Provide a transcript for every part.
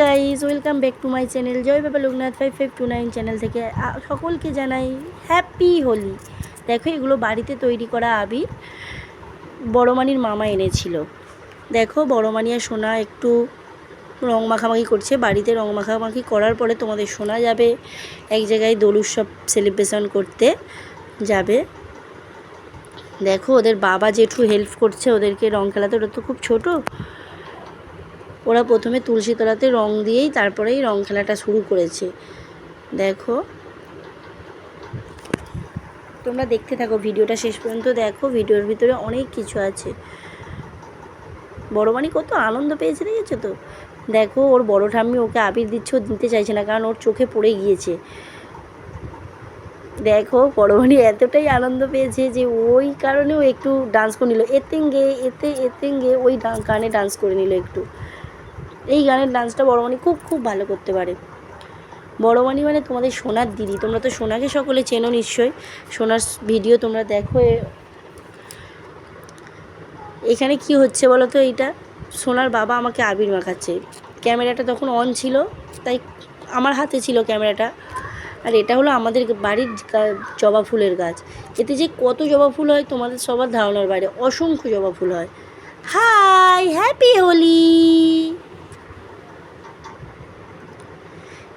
Guys welcome back to my channel জয় বাবা Loknath five five two nine channel থেকে সকলকে জানাই হ্যাপি হোলি দেখো, এগুলো বাড়িতে তৈরি করা আবির, বড়মানির মামা এনেছিল। দেখো, বড়মানি আর সোনা একটু রং মাখামাখি করছে, বাড়িতে রং মাখামাখি করার পরে তোমাদের শোনা যাবে, এক জায়গায় দোল উৎসব সেলিব্রেশন করতে যাবে। দেখো, ওদের বাবা জেঠু হেল্প করছে, ওদেরকে রং খেলাতে, ওরা তো খুব ছোটো। ওরা প্রথমে তুলসী তলাতে রং দিয়েই তারপরেই রং খেলাটা শুরু করেছে। দেখো। তোমরা দেখতে থাকো, ভিডিওটা শেষ পর্যন্ত দেখো, ভিডিওর ভিতরে অনেক কিছু আছে। বড় মানি কত আনন্দ পেয়েছে, দেখেছ তো? দেখো, ওর বড় ঠাম্মি ওকে আবির দিচ্ছে, দিতে চাইছে না, কারণ ওর চোখে পড়ে গিয়েছে। দেখো বড়মানি এতটাই আনন্দ পেয়েছে যে ওই কারণে ও একটু ডান্স করে নিল। এতেঙ্গে, এতে, এতেঙ্গে ওই গানে ডান্স করে নিল একটু। এই গানের ডান্সটা বড়মানি খুব খুব ভালো করতে পারে। বড়মানি মানে তোমাদের সোনার দিদি। তোমরা তো সোনাকে সকলে চেনো নিশ্চয়ই। সোনার ভিডিও তোমরা দেখো। এখানে কি হচ্ছে বলো তো এইটা? সোনার বাবা আমাকে আবির মাখাচ্ছে। ক্যামেরাটা তখন অন ছিল, তাই আমার হাতে ছিল ক্যামেরাটা। আর এটা হলো আমাদের বাড়ির জবা ফুলের গাছ। এতে যে কত জবা ফুল হয় তোমাদের সবার ধারণার বাইরে। অসংখ্য জবা ফুল হয়। Hi happy Holi!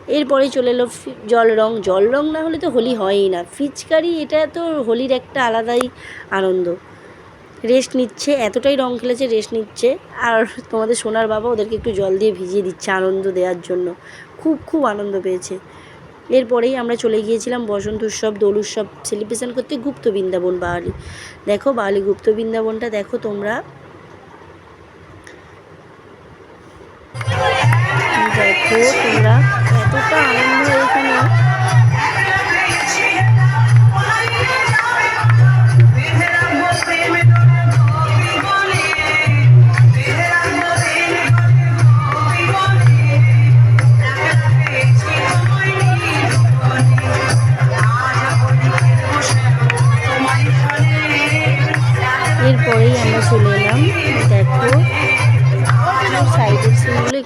এরপরে চলে এলো জল রং। জল রং না হলে তো হোলি হয়ই না। ফিচকারি, এটা তো হোলির একটা আলাদাই আনন্দ। রেস্ট নিচ্ছে, এতটাই রং খেলেছে, রেস্ট নিচ্ছে। আর তোমাদের সোনার বাবা ওদেরকে একটু জল দিয়ে ভিজিয়ে দিচ্ছে আনন্দ দেওয়ার জন্য। খুব খুব আনন্দ পেয়েছে। এরপরেই আমরা চলে গিয়েছিলাম বসন্ত উৎসব, দোল উৎসব সেলিব্রেশন করতে গুপ্ত বৃন্দাবন বাওয়ালি দেখো বাওয়ালি গুপ্ত বৃন্দাবনটা দেখো তোমরা। দেখো তোমরা এতটা আনন্দ হয় এখানে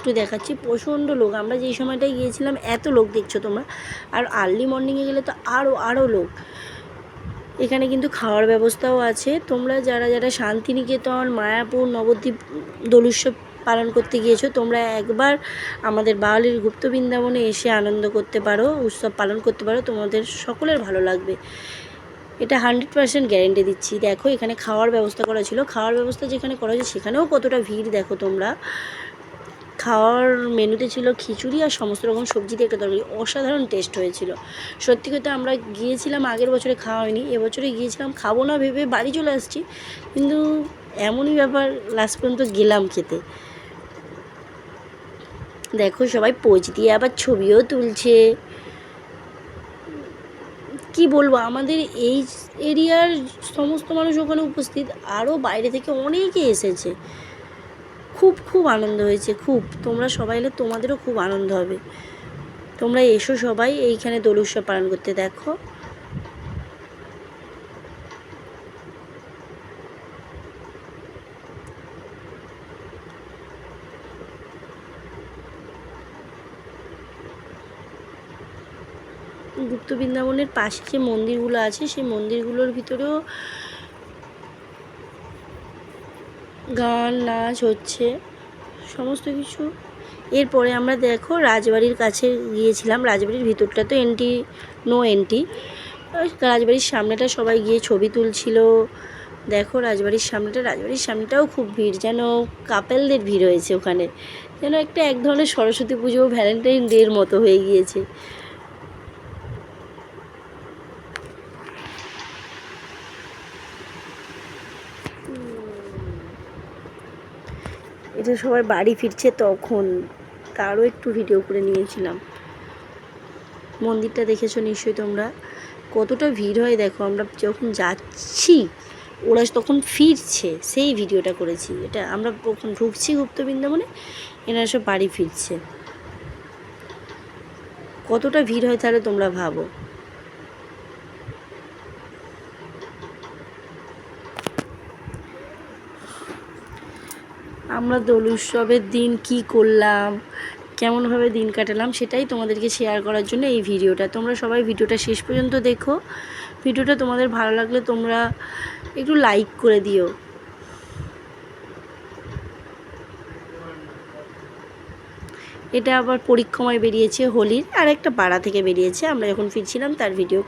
একটু দেখাচ্ছি, প্রচণ্ড লোক। আমরা যেই সময়টায় গিয়েছিলাম, এত লোক দেখছ তোমরা। আর আর্লি মর্নিংয়ে গেলে তো আরও আরও লোক। এখানে কিন্তু খাওয়ার ব্যবস্থাও আছে। তোমরা যারা যারা শান্তিনিকেতন, মায়াপুর, নবদ্বীপ দোল উৎসব পালন করতে গিয়েছো, তোমরা একবার আমাদের বাওয়ালির গুপ্ত বৃন্দাবনে এসে আনন্দ করতে পারো, উৎসব পালন করতে পারো। তোমাদের সকলের ভালো লাগবে। এটা হান্ড্রেড পার্সেন্ট গ্যারেন্টি দিচ্ছি। দেখো, এখানে খাওয়ার ব্যবস্থা করা ছিল। খাওয়ার ব্যবস্থা যেখানে করা হয়েছে, সেখানেও কতটা ভিড় দেখো তোমরা। খাওয়ার মেনুতে ছিল খিচুড়ি আর সমস্ত রকম সবজি দিয়ে একটা তরকারি। অসাধারণ টেস্ট হয়েছিল। সত্যি কথা আমরা গিয়েছিলাম, আগের বছরে খাওয়া হয়নি, এবছরে গিয়েছিলাম, খাব না ভেবে বাড়ি চলে আসছি। কিন্তু এমনই ব্যাপার লাস্ট পর্যন্ত গেলাম খেতে। দেখো সবাই পোজ দিয়ে আবার ছবিও তুলছে। কি বলব, আমাদের এই এরিয়ার সমস্ত মানুষ ওখানে উপস্থিত আরও বাইরে থেকে অনেকে এসেছে। খুব খুব আনন্দ হয়েছে, খুব। তোমরা সবাই এলে তোমাদেরও খুব আনন্দ হবে। তোমরা এসো সবাই, এইখানে দোল উৎসব পালন করতে, দেখো। গুপ্ত বৃন্দাবনের পাশে যে মন্দিরগুলো আছে, সেই মন্দিরগুলোর ভিতরেও গান নাচ হচ্ছে, সমস্ত কিছু। এরপরে আমরা দেখো রাজবাড়ির কাছে গিয়েছিলাম। রাজবাড়ির ভিতরটা তো এন্ট্রি নো এন্ট্রি রাজবাড়ির সামনেটা সবাই গিয়ে ছবি তুলছিল। দেখো রাজবাড়ির সামনেটা, রাজবাড়ির সামনেটাও খুব ভিড়, যেন কাপেলদের ভিড় হয়েছে ওখানে। যেন একটা এক ধরনের সরস্বতী পুজো ভ্যালেন্টাইন ডের মতো হয়ে গিয়েছে। এটা সবাই বাড়ি ফিরছে তখন। তারও একটু ভিডিও করে নিয়েছিলাম। মন্দিরটা দেখেছ নিশ্চয়ই তোমরা? কতটা ভিড় হয় দেখো, আমরা যখন যাচ্ছি, ওরা তখন ফিরছে, সেই ভিডিওটা করেছি। এটা আমরা যখন ঢুকছি গুপ্ত বৃন্দাবনে এনারা সব বাড়ি ফিরছে। কতটা ভিড় হয় তাহলে তোমরা ভাবো? আমরা দোল উৎসবের দিন কি করলাম, কেমনভাবে দিন কাটালাম সেটাই তোমাদেরকে শেয়ার করার জন্য এই ভিডিওটা। তোমরা সবাই ভিডিওটা শেষ পর্যন্ত দেখো। ভিডিওটা তোমাদের ভালো লাগলে তোমরা একটু লাইক করে দিও। এটা আবার পরীক্ষাময় বেরিয়েছে হোলির আর একটা পাড়া থেকে বেরিয়েছে, আমরা যখন ফিরছিলাম তার ভিডিও